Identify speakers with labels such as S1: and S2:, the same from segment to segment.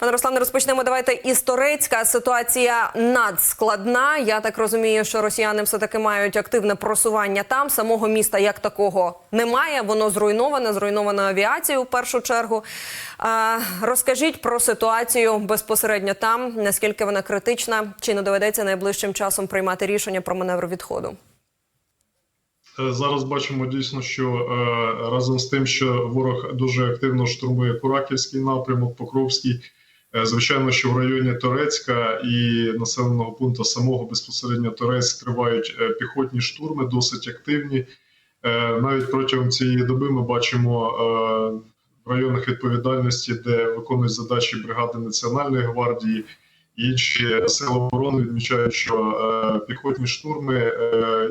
S1: Пане Руслане, розпочнемо. Давайте із Торецька. Ситуація надскладна. Я так розумію, що росіяни все таки мають активне просування там. Самого міста як такого немає. Воно зруйноване, зруйновано авіацією в першу чергу. Розкажіть про ситуацію безпосередньо там. Наскільки вона критична? Чи не доведеться найближчим часом приймати рішення про маневр відходу?
S2: Е, Зараз бачимо дійсно, що е, разом з тим, що ворог дуже активно штурмує Кураківський напрямок, Покровський. Е, Звичайно, що в районі Торецька і населеного пункту самого безпосередньо Торецьк тривають е, піхотні штурми, досить активні. Е, Навіть протягом цієї доби ми бачимо в районах відповідальності, де виконують задачі бригади Національної гвардії. і Інші сили оборони відмічають, що піхотні штурми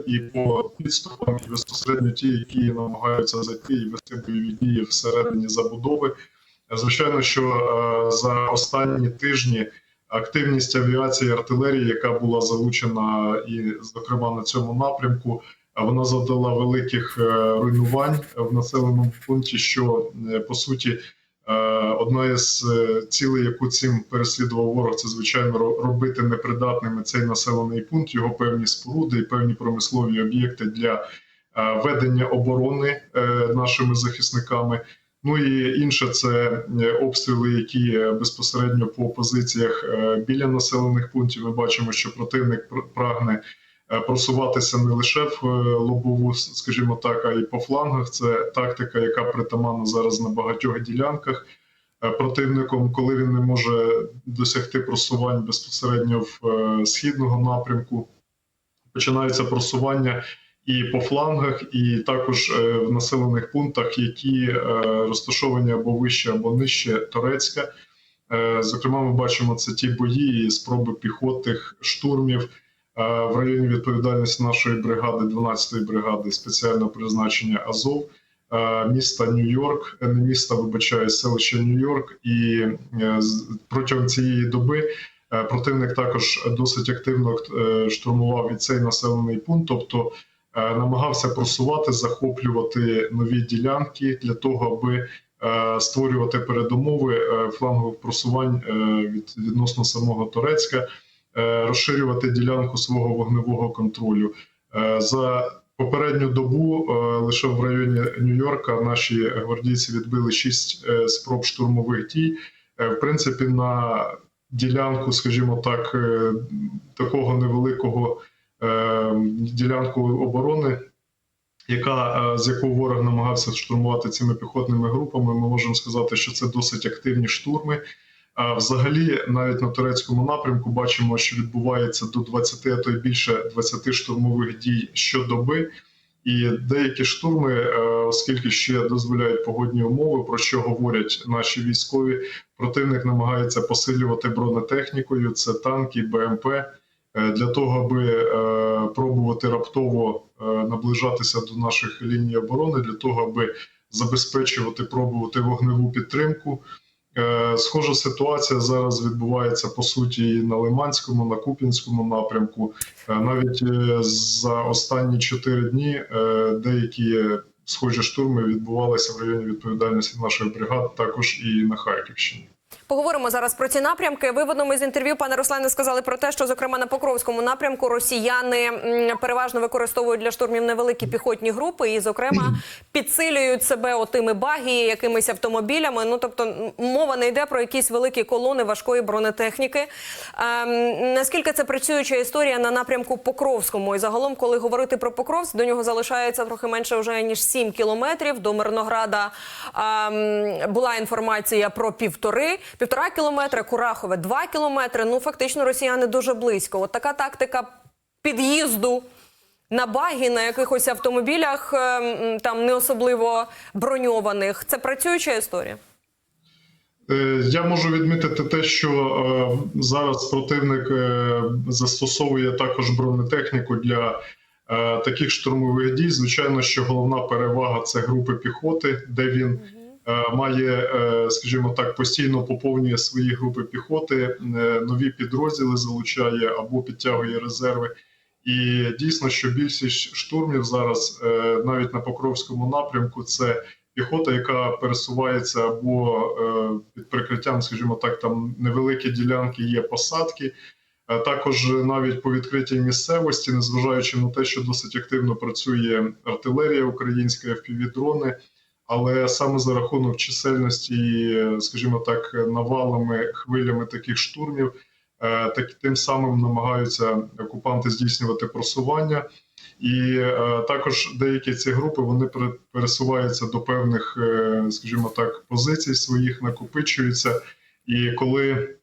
S2: і по підступам, і безпосередньо ті, які намагаються зайти і вести бойові дії всередині забудови. Звичайно, що е, за останні тижні активність авіації і артилерії, яка була залучена і, зокрема, на цьому напрямку, вона завдала великих е, руйнувань в населеному пункті, що е, по суті. Одна із цілей, яку цим переслідував ворог, це звичайно робити непридатними цей населений пункт, його певні споруди і певні промислові об'єкти для ведення оборони нашими захисниками. Ну і інше це е, обстріли, які безпосередньо по позиціях е, біля населених пунктів. Ми бачимо, що противник прагне е, просуватися не лише в лобову, скажімо так, а й по флангах. Це тактика, яка притаманна зараз на багатьох ділянках. Противником, коли він не може досягти просувань безпосередньо в східного напрямку, починаються просування і по флангах, і також е, в населених пунктах, які е, розташовані або вище, або нижче Торецька. Е, Зокрема, ми бачимо це ті бої і спроби піхотних штурмів в районі відповідальності нашої бригади, 12-ї бригади спеціального призначення Азов. Міста Нью-Йорк, не міста, вибачаю, селища Нью-Йорк, і протягом цієї доби противник також досить активно штурмував і цей населений пункт, тобто намагався просувати, захоплювати нові ділянки для того, аби е, створювати передумови е, флангових просувань е, від відносно самого Турецька, е, розширювати ділянку свого вогневого контролю. Е, За попередню добу е, лише в районі Нью-Йорка наші гвардійці відбили шість е, спроб штурмових дій. Е, В принципі, на ділянку, скажімо так, е, такого невеликого е, ділянку оборони, яка е, з якого ворог намагався штурмувати цими піхотними групами, ми можемо сказати, що це досить активні штурми. А взагалі, навіть на турецькому напрямку бачимо, що відбувається до 20, а то й більше 20 штурмових дій щодоби. І деякі штурми, е, оскільки ще дозволяють погодні умови, про що говорять наші військові, противник намагається посилювати бронетехнікою, це танки, БМП, для того, аби е, пробувати раптово е, наближатися до наших ліній оборони, для того, аби забезпечувати, пробувати вогневу підтримку. Е, Схожа ситуація зараз відбувається по суті і на Лиманському, на Купінському напрямку. Е, Навіть е, за останні чотири дні е, деякі схожі штурми відбувалися в районі відповідальності наших бригад, також і на Харківщині.
S1: Поговоримо зараз про ці напрямки. Ви в одному із інтерв'ю, пане Руслане, сказали про те, що зокрема на Покровському напрямку росіяни переважно використовують для штурмів невеликі піхотні групи і, зокрема, підсилюють себе отими багі, якимись автомобілями. Ну тобто, мова не йде про якісь великі колони важкої бронетехніки. Ем, наскільки це працююча історія на напрямку Покровському? І загалом, коли говорити про Покровськ, до нього залишається трохи менше вже ніж 7 кілометрів. До Мирнограда ем, була інформація про півтори, півтора кілометри, Курахове два кілометри. Ну фактично, росіяни дуже близько. От така тактика під'їзду. На багі на якихось автомобілях ем, там не особливо броньованих. Це працююча історія.
S2: Е, Я можу відмітити те, що е, зараз противник е, застосовує також бронетехніку для е, таких штурмових дій. Звичайно, що головна перевага це групи піхоти, де він е, має, е, скажімо так, постійно поповнює свої групи піхоти, е, нові підрозділи залучає або підтягує резерви. І дійсно, що більшість штурмів зараз, е, навіть на Покровському напрямку, це піхота, яка пересувається або е, під прикриттям, скажімо так, там невеликі ділянки є посадки. Е, Також навіть по відкритій місцевості, незважаючи на те, що досить активно працює артилерія українська, FPV-дрони, але саме за рахунок чисельності, скажімо так, навалами, хвилями таких штурмів, е, так тим самим намагаються окупанти здійснювати просування. І е, також деякі ці групи вони пере- пересуваються до певних, е, скажімо так, позицій своїх, накопичуються. І коли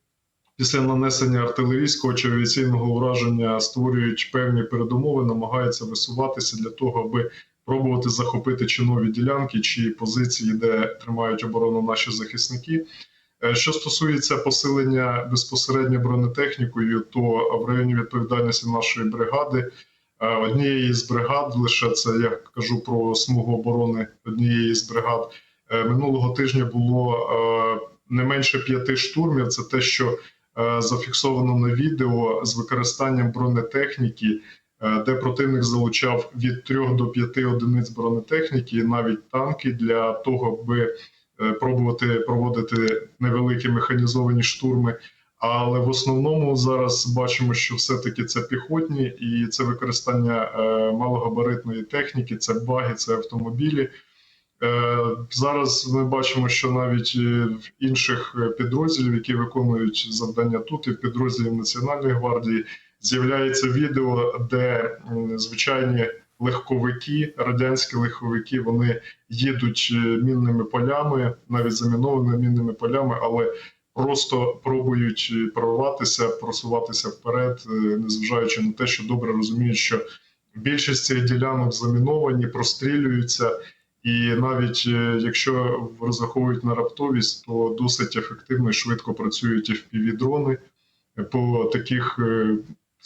S2: після нанесення артилерійського чи авіаційного ураження створюють певні передумови, намагаються висуватися для того, аби пробувати захопити чи нові ділянки, чи позиції, де тримають оборону наші захисники. Е, Що стосується посилення безпосередньо бронетехнікою, то в районі відповідальності нашої бригади е, однієї з бригад, лише це я кажу про смугу оборони однієї з бригад. е, Минулого тижня було не менше п'яти штурмів. Це те, що зафіксовано на відео з використанням бронетехніки, де противник залучав від 3 до 5 одиниць бронетехніки, навіть танки для того, аби е, пробувати проводити невеликі механізовані штурми. Але в основному зараз бачимо, що все-таки це піхотні і це використання е, малогабаритної техніки, це баги, це автомобілі. Е, Зараз ми бачимо, що навіть е, в інших е, підрозділів, які виконують завдання тут, і в підрозділі Національної гвардії, з'являється відео, де звичайні легковики, радянські легковики, вони їдуть е, мінними полями, навіть замінованими мінними полями, але просто пробують е, прорватися, просуватися вперед, е, незважаючи на те, що добре розуміють, що більшість цих ділянок заміновані, прострілюються. І навіть якщо розраховують на раптовість, то досить ефективно і швидко працюють FPV-дрони по таких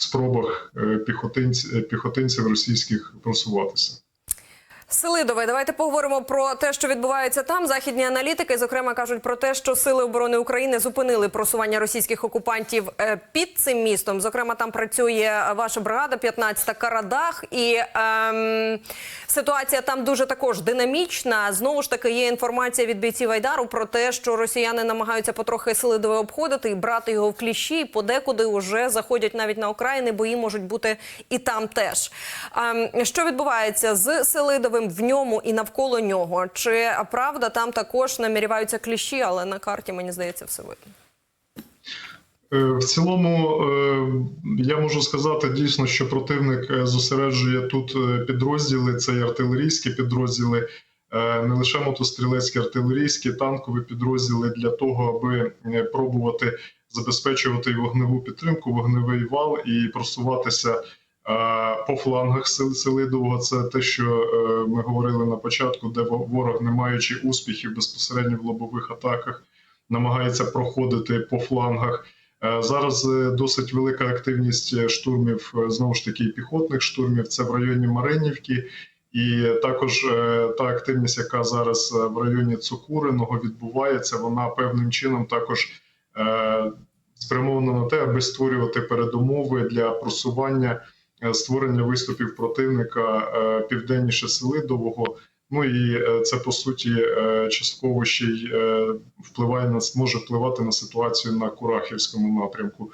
S2: спробах е, піхотинців, е, піхотинців російських просуватися.
S1: Селидове, давайте поговоримо про те, що відбувається там. Західні аналітики, зокрема, кажуть про те, що сили оборони України зупинили просування російських окупантів е, під цим містом. Зокрема, там працює ваша бригада, 15-та Карадах, і ем, ситуація там дуже також динамічна. Знову ж таки, є інформація від бійців Айдару про те, що росіяни намагаються потрохи Селидове обходити і брати його в кліщі. І подекуди вже заходять навіть на окраїни, бої можуть бути і там теж. Ем, що відбувається з Селидовим в ньому і навколо нього? Чи правда там також наміряються кліщі, але на карті мені здається все видно.
S2: Е, В цілому е, я можу сказати дійсно, що противник е, зосереджує тут підрозділи, це і артилерійські підрозділи, не лише мотострілецькі, артилерійські, танкові підрозділи для того, аби пробувати забезпечувати вогневу підтримку, вогневий вал і просуватися по флангах сил Селидового. Це те, що е, ми говорили на початку, де ворог, не маючи успіхів безпосередньо в лобових атаках, намагається проходити по флангах. Е, Зараз е, досить велика активність штурмів, знову ж таки, піхотних штурмів. Це в районі Маринівки, і також та активність, яка зараз в районі Цукуриного відбувається, вона певним чином також спрямована на те, аби створювати передумови для просування створення виступів противника е, південніше Селидового. Ну і е, це по суті е, частково ще й е, впливає на може впливати на ситуацію на Курахівському напрямку.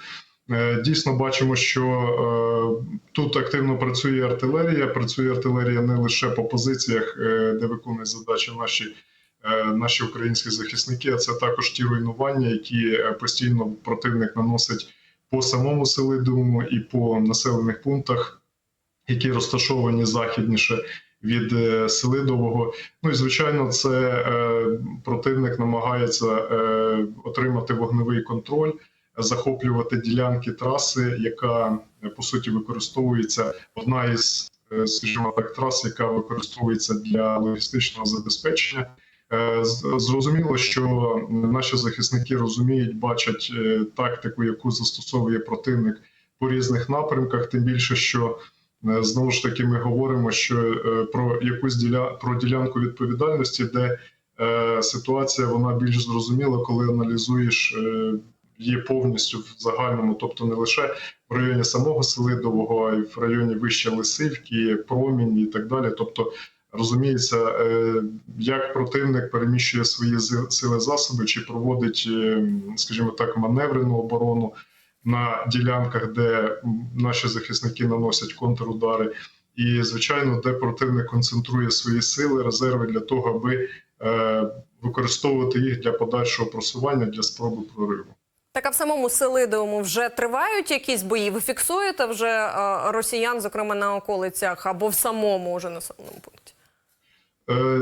S2: Е, Дійсно, бачимо, що е, тут активно працює артилерія. Працює артилерія не лише по позиціях, е, де виконують задачі наші, е, наші українські захисники, а це також ті руйнування, які е, постійно противник наносить по самому Селидовому і по населених пунктах, які розташовані західніше від е, Селидового. Ну і звичайно, це е, противник намагається е, отримати вогневий контроль, захоплювати ділянки траси, яка е, по суті використовується одна із, е, скажімо так, трас, яка використовується для логістичного забезпечення. Е, Зрозуміло, що наші захисники розуміють, бачать е, тактику, яку застосовує противник по різних напрямках, тим більше, що Е, Знову ж таки, ми говоримо, що про якусь діля... про ділянку відповідальності, де ситуація вона більш зрозуміла, коли аналізуєш її повністю в загальному, тобто не лише в районі самого Селидового, а й в районі вище Лисивки, Промінь і так далі. Тобто розуміється, е, як противник переміщує свої сили засоби чи проводить, е, скажімо так, маневрену оборону на ділянках, де наші захисники наносять контрудари. І, звичайно, де противник концентрує свої сили, резерви для того, аби е, використовувати їх для подальшого просування для спроби прориву.
S1: Так, а в самому Селидовому вже тривають якісь бої? Ви фіксуєте вже росіян, зокрема на околицях, або в самому вже населеному пункті?
S2: Е,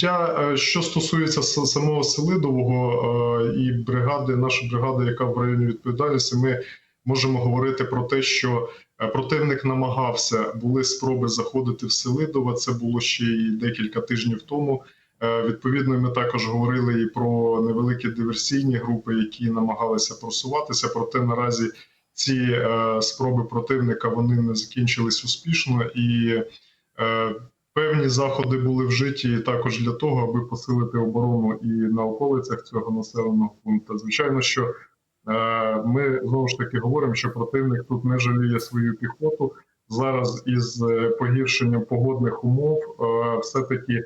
S2: Я е, що стосується самого Селидового е, і бригади, наша бригада, яка в районі відповідальності, ми можемо говорити про те, що противник намагався, були спроби заходити в Селидове. Це було ще й декілька тижнів тому. Відповідно, ми також говорили і про невеликі диверсійні групи, які намагалися просуватися. Проте наразі ці спроби противника вони не закінчились успішно і. Певні заходи були вжиті також для того, аби посилити оборону і на околицях цього населеного пункту. Звичайно, що е, ми знову ж таки говоримо, що противник тут не жаліє свою піхоту. Зараз із е, погіршенням погодних умов е, все-таки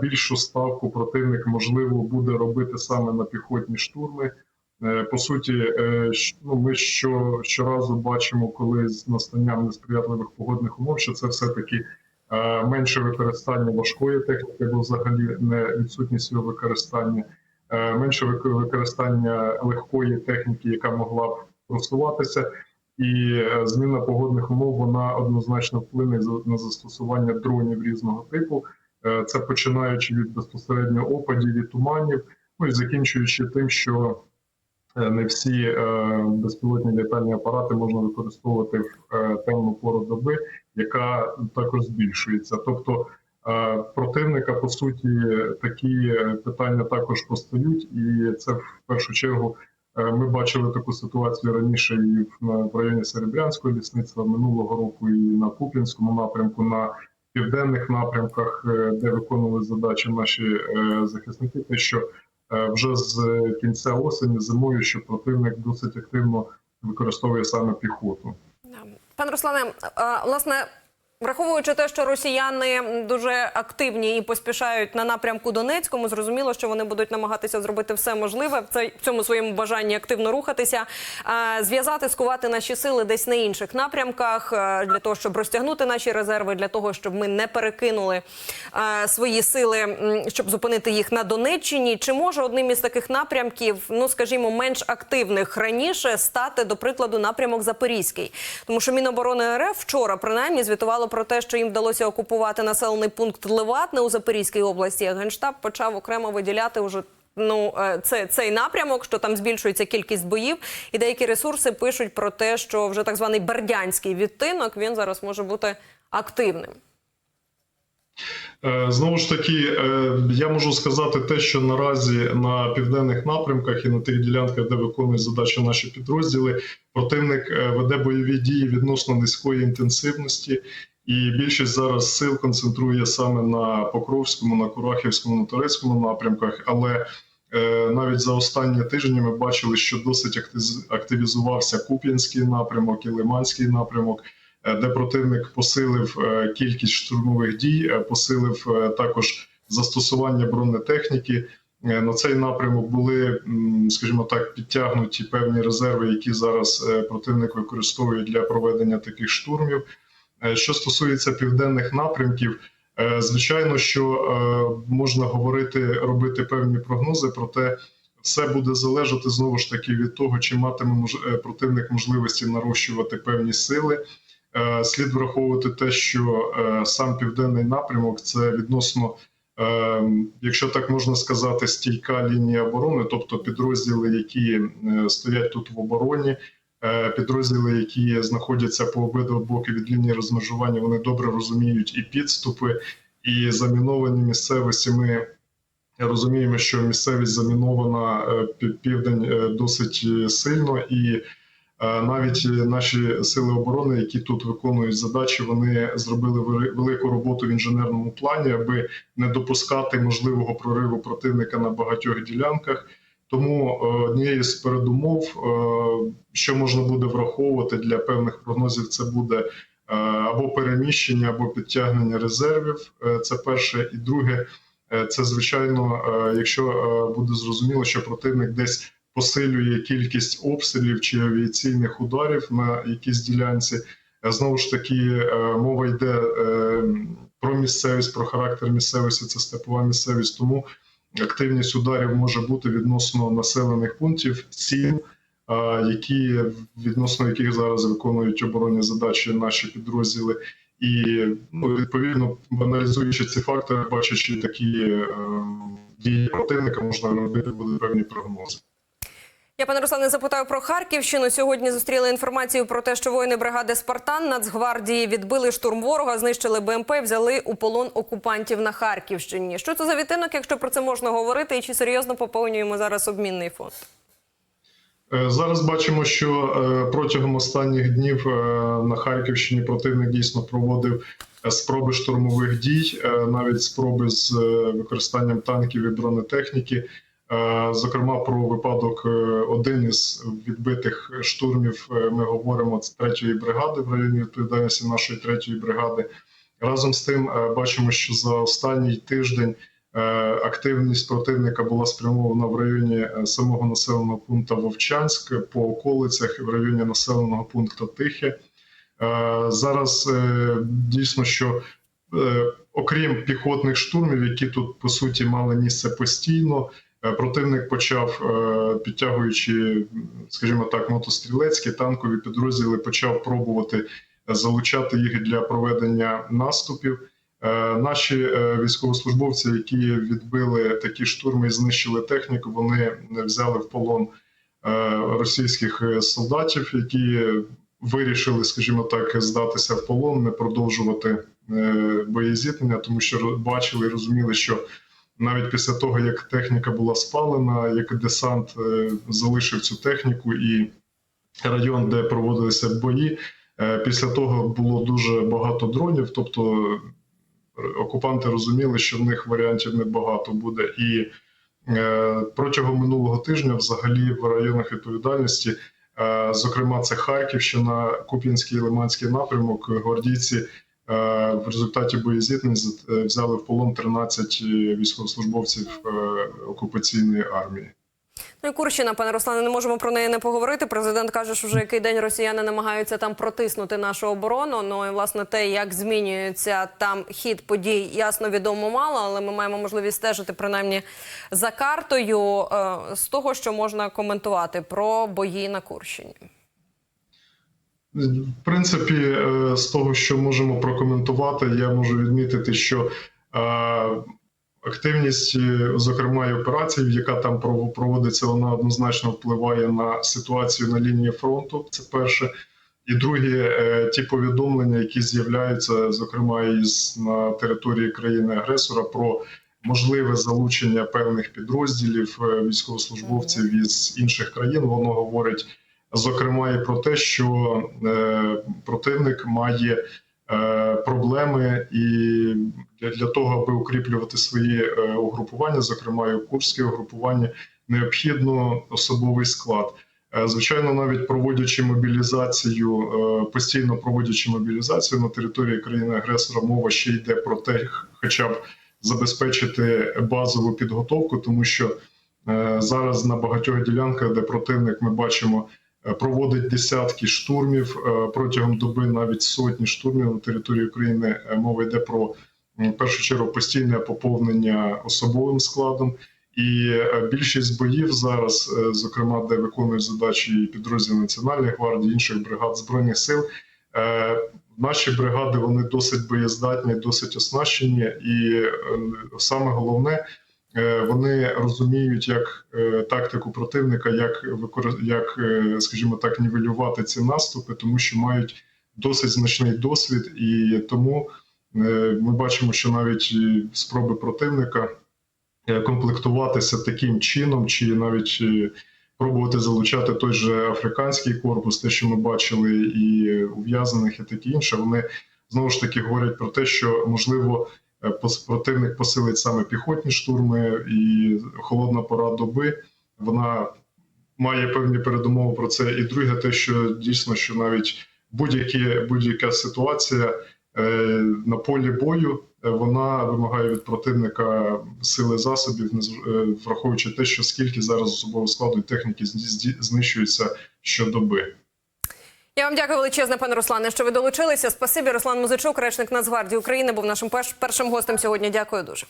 S2: більшу ставку противник можливо буде робити саме на піхотні штурми. По суті, ну, ми що, щоразу бачимо, коли з настанням несприятливих погодних умов, що це все-таки е, менше використання важкої техніки, бо взагалі не відсутність його використання, е, менше використання легкої техніки, яка могла б просуватися, і е, зміна погодних умов вона однозначно вплине на застосування дронів різного типу. Е, Це починаючи від безпосередньо опадів і туманів, ну і закінчуючи тим, що е, не всі е, безпілотні літальні апарати можна використовувати в е, темну пору доби, яка також збільшується. Тобто е, противника по суті такі е, питання також постають, і це в першу чергу. е, Ми бачили таку ситуацію раніше і в, районі Серебрянського лісництва минулого року, і на Куп'янському напрямку, на південних напрямках, де виконували задачі наші захисники. Те, що вже з кінця осені зимою, що противник досить активно використовує саме піхоту.
S1: Пане Руслане, власне, враховуючи те, що росіяни дуже активні і поспішають на напрямку Донецькому, зрозуміло, що вони будуть намагатися зробити все можливе в цьому своєму бажанні активно рухатися, зв'язати, скувати наші сили десь на інших напрямках для того, щоб розтягнути наші резерви, для того, щоб ми не перекинули свої сили, щоб зупинити їх на Донеччині. Чи може одним із таких напрямків, ну скажімо, менш активних раніше стати, до прикладу, напрямок Запорізький? Тому що Міноборони РФ вчора принаймні звітувало про те, що їм вдалося окупувати населений пункт Леватне у Запорізькій області. Генштаб почав окремо виділяти уже. Ну, е, це цей напрямок, що там збільшується кількість боїв, і деякі ресурси пишуть про те, що вже так званий бердянський відтинок він зараз може бути активним.
S2: Е, Знову ж таки, е, я можу сказати те, що наразі на південних напрямках і на тих ділянках, де виконують задачі наші підрозділи, противник веде бойові дії відносно низької інтенсивності, і більшість зараз сил концентрує саме на Покровському, на Курахівському, на Турецькому напрямках. Але е, навіть за останні тижні ми бачили, що досить активізувався Куп'янський напрямок і Лиманський напрямок е, де противник посилив е, кількість штурмових дій, е, посилив також застосування бронетехніки. На цей напрямок були, скажімо так, підтягнуті певні резерви, які зараз противник використовує для проведення таких штурмів. Е, Що стосується південних напрямків, е, звичайно, що е, можна говорити, робити певні прогнози, проте все буде залежати знову ж таки від того, чи матиме противник можливості нарощувати певні сили. Слід враховувати те, що сам південний напрямок це відносно, якщо так можна сказати, стійка лінія оборони, тобто підрозділи, які стоять тут в обороні, підрозділи, які знаходяться по обидва боки від лінії розмежування, вони добре розуміють і підступи, і заміновані місцевості. Ми розуміємо, що місцевість замінована е, пі- південь е, досить е, сильно і. Е, Навіть наші сили оборони, які тут виконують задачі, вони зробили велику роботу в інженерному плані, аби не допускати можливого прориву противника на багатьох ділянках. Тому е, однією з передумов, е, що можна буде враховувати для певних прогнозів, це буде або переміщення, або підтягнення резервів. Е, Це перше. І друге, е, це звичайно, е, якщо е, буде зрозуміло, що противник десь посилює кількість обстрілів чи авіаційних ударів на якійсь ділянці. Е, Знову ж таки, е, мова йде е, про місцевість, про характер місцевості, це степова місцевість. Тому активність ударів може бути відносно населених пунктів, сіл, які відносно яких зараз виконують оборонні задачі наші підрозділи. І ну, відповідно аналізуючи ці фактори, бачачи такі е, дії противника, можна робити буде певні прогнози.
S1: Я пане Руслане запитаю про Харківщину. Сьогодні зустріли інформацію про те, що воїни бригади Спартан Нацгвардії відбили штурм ворога, знищили БМП, взяли у полон окупантів на Харківщині. Що це за відтинок, якщо про це можна говорити, і чи серйозно поповнюємо зараз обмінний фонд?
S2: Е, Зараз бачимо, що е, протягом останніх днів е, на Харківщині противник дійсно проводив спроби штурмових дій, навіть спроби з використанням танків і бронетехніки. Е, Зокрема, про випадок е, один із відбитих штурмів е, ми говоримо з третьої бригади в районі відповідальності нашої третьої бригади. Разом з тим бачимо, що за останній тиждень активність противника була спрямована в районі самого населеного пункту Вовчанськ по околицях в районі населеного пункту Тихе. Зараз дійсно, що окрім піхотних штурмів, які тут по суті мали місце постійно, противник почав, е, підтягуючи, скажімо так, мотострілецькі танкові підрозділи, почав пробувати залучати їх для проведення наступів. Е, Наші е, військовослужбовці, які відбили такі штурми і знищили техніку, вони взяли в полон е, російських е, солдатів, які вирішили, скажімо так, здатися в полон, не продовжувати е, боєзіткнення, тому що бачили і розуміли, що навіть після того, як техніка була спалена, як десант е, залишив цю техніку і район, де проводилися бої, е, після того було дуже багато дронів, тобто окупанти розуміли, що в них варіантів небагато буде. І е, протягом минулого тижня, взагалі, в районах відповідальності, е, зокрема, це Харківщина, Куп'янський і Лиманський напрямок, гвардійці. Е, В результаті боєзіткнень з- е, взяли в полон 13 військовослужбовців е, окупаційної армії.
S1: Ну і Курщина, пане Руслане, не можемо про неї не поговорити. Президент каже, що вже який день росіяни намагаються там протиснути нашу оборону. Ну і власне те, як змінюється там хід подій, ясно відомо мало, але ми маємо можливість стежити принаймні за картою з того, що можна коментувати про бої на Курщині.
S2: В принципі, е, з того, що можемо прокоментувати, я можу відмітити, що е, активність, е, зокрема, і операцій, яка там пров- проводиться, вона однозначно впливає на ситуацію на лінії фронту. Це перше. І друге, ті повідомлення, які з'являються, зокрема, із на території країни-агресора, про можливе залучення певних підрозділів військовослужбовців із інших країн, воно говорить зокрема і про те, що е, противник має е, проблеми, і для, того, аби укріплювати свої е, угрупування, зокрема і курське угрупування, необхідно особовий склад. Звичайно, навіть проводячи мобілізацію, постійно проводячи мобілізацію на території країни-агресора, мова ще йде про те, хоча б забезпечити базову підготовку, тому що зараз на багатьох ділянках, де противник ми бачимо, проводить десятки штурмів е, протягом доби, навіть сотні штурмів на території України. Е, Мова йде про в першу чергу постійне поповнення особовим складом. І е, більшість боїв зараз, е, зокрема, де виконують задачі підрозділи Національної гвардії, інших бригад збройних сил. е, Наші бригади вони досить боєздатні, досить оснащені, і е, саме головне, е, вони розуміють як е, тактику противника, як як, е, скажімо так, нівелювати ці наступи, тому що мають досить значний досвід, і тому е, ми бачимо, що навіть е, спроби противника е, комплектуватися таким чином, чи навіть е, пробувати залучати той же африканський корпус, те, що ми бачили, і ув'язаних, і таке інше, вони знову ж таки говорять про те, що можливо е, противник посилить саме піхотні штурми, і холодна пора доби вона має певні передумови про це. І друге, те, що дійсно, що навіть будь-які будь-яка ситуація е, на полі бою. е, Вона вимагає від противника сили засобів, не е, враховуючи те, що скільки зараз особового складу і техніки знищується щодоби.
S1: Я вам дякую величезне, пане Руслане, що ви долучилися. Спасибі, Руслан Музичук, речник Нацгвардії України, був нашим перш- першим гостем сьогодні. Дякую дуже.